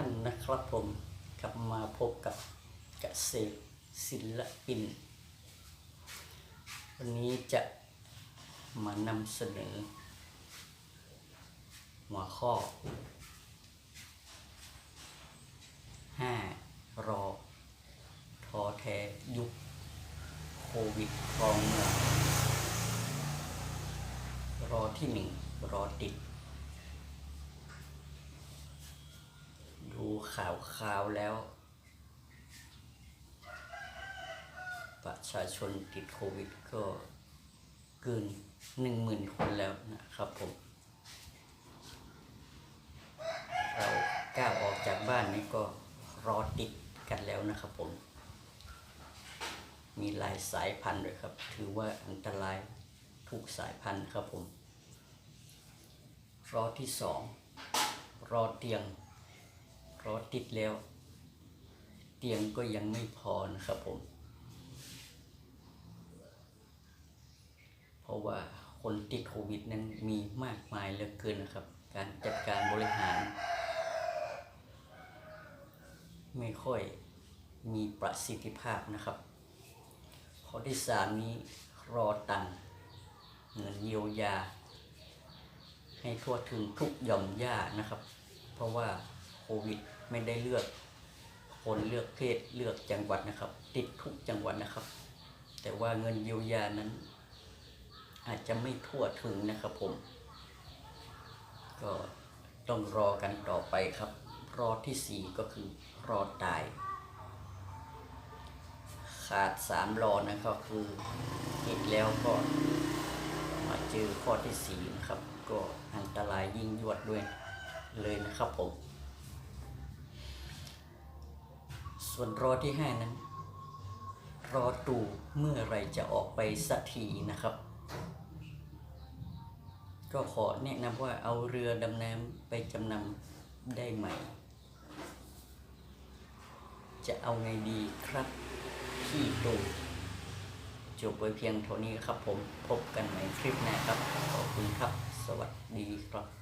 านนะครับผมกลับมาพบกับเกษตรศิลปิน วันนี้จะมานำเสนอ หัวข้อ 5 รอทอแท้ยุคโควิดครองเมืองรอที่หนึ่งรอติด ดู ขาวขาวแล้ว ประชาชนติดโควิดก็เกินหนึ่งหมื่นคนแล้วนะครับผม เราก้าวออกจากบ้านนี่ก็รอติดกันแล้วนะครับผม มีหลายสายพันธุ์เลยครับ ถือว่าอันตรายทุกสายพันธุ์ครับผม รอที่สองรอเตียง รอติดแล้ว เตียงก็ยังไม่พอนะครับผม เพราะว่าคนติดโควิดนั้นมีมากมายเหลือเกินนะครับ การจัดการบริหาร ไม่ค่อยมีประสิทธิภาพนะครับ ข้อที่สามนี้รอตังเงินเยียวยา ให้ทั่วถึงทุกหย่อมย่านะครับ เพราะว่า วิด ไม่ได้เลือกคนเลือกเพศเลือกจังหวัดนะครับ ติดทุกจังหวัดนะครับ แต่ว่าเงินเยียวยานั้น อาจจะไม่ทั่วถึงนะครับผม ก็ต้องรอกันต่อไปครับ รอที่สี่ก็คือรอตาย ขาดสามรอนะครับคือติดแล้วก็มาเจอข้อที่สี่นะครับ ก็อันตรายยิ่งยวดด้วยเลยนะครับผม ส่วนรอที่ห้นั้น รอตู่เมื่อไรจะออกไปสักทีนะครับ ก็ขอแนะนำว่าเอาเรือดำน้ำไปจำนำได้ไหม จะเอาไงดีครับพี่ตู่จบไว้เพียงเท่านี้ครับผมพบกันใหม่คลิปหน้าครับ ขอบคุณครับ สวัสดีครับ